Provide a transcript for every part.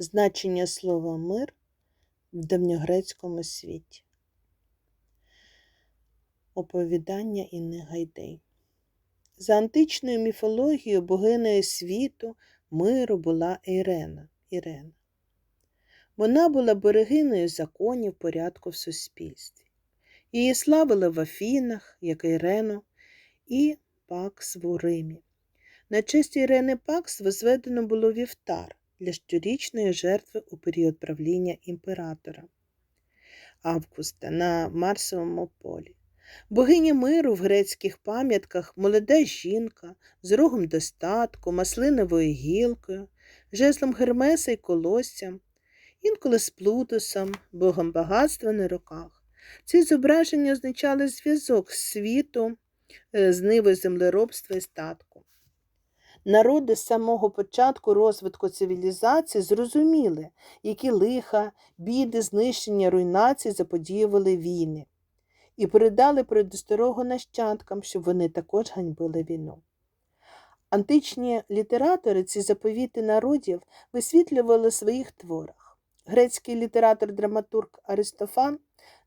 Значення слова мир в давньогрецькому світі. Оповідання Інни Гайдей. За античною міфологією богинею світу миру була Ірена. Ірена. Вона була берегиною законів порядку в суспільстві. Її славили в Афінах, як Ірену, і Пакс в Римі. На честь Ірени Пакс возведено було вівтар для щорічної жертви у період правління імператора Августа на Марсовому полі. Богиня миру в грецьких пам'ятках молода жінка з рогом достатку, маслиновою гілкою, жезлом Гермеса й колоссям, інколи з Плутусом, богом багатства на руках. Ці зображення означали зв'язок світу е, з нивою землеробства і статку. Народи з самого початку розвитку цивілізації зрозуміли, які лиха, біди, знищення, руйнації заподіювали війни, і передали передосторогу нащадкам, щоб вони також ганьбили війну. Античні літератори ці заповіти народів висвітлювали в своїх творах. Грецький літератор-драматург Аристофан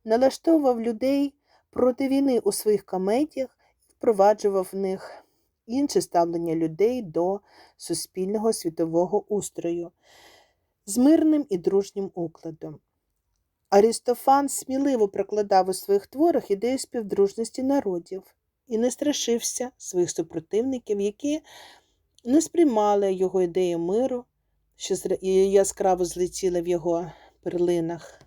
налаштовував людей проти війни у своїх комедіях і впроваджував в них інше ставлення людей до суспільного світового устрою з мирним і дружнім укладом. Арістофан сміливо прокладав у своїх творах ідею співдружності народів і не страшився своїх супротивників, які не сприймали його ідею миру, що яскраво злетіли в його перлинах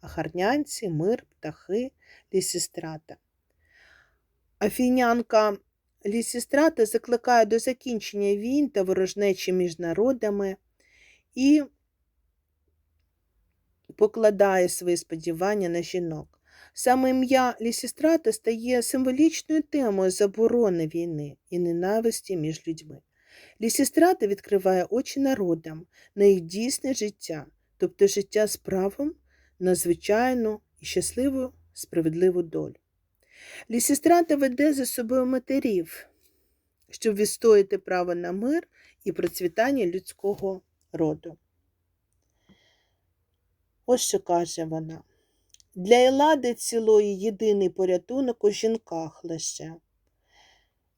ахарнянці, мир, птахи, лісістрата. Афінянка Лісістрата закликає до закінчення війн та ворожнечі між народами і покладає свої сподівання на жінок. Саме ім'я Лісістрата стає символічною темою заборони війни і ненависті між людьми. Лісістрата відкриває очі народам на їх дійсне життя, тобто життя з правом на звичайну і щасливу справедливу долю. Лісістрата веде за собою матерів, щоб відстояти право на мир і процвітання людського роду. Ось що каже вона. Для Елади цілої єдиний порятунок у жінках лише.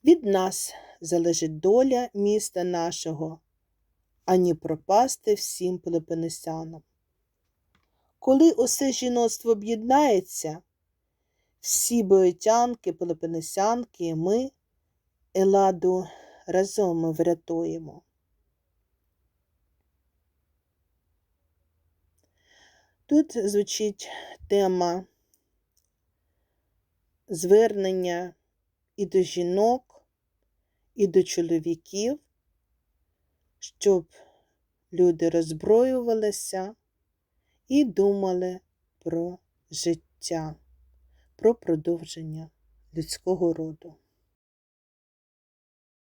Від нас залежить доля міста нашого, ані пропасти всім плепенесянам. Коли усе жіноцтво об'єднається, всі боєтянки, пелепенесянки ми Еладу разом врятуємо. Тут звучить тема звернення і до жінок, і до чоловіків, щоб люди роззброювалися і думали про життя, про продовження людського роду.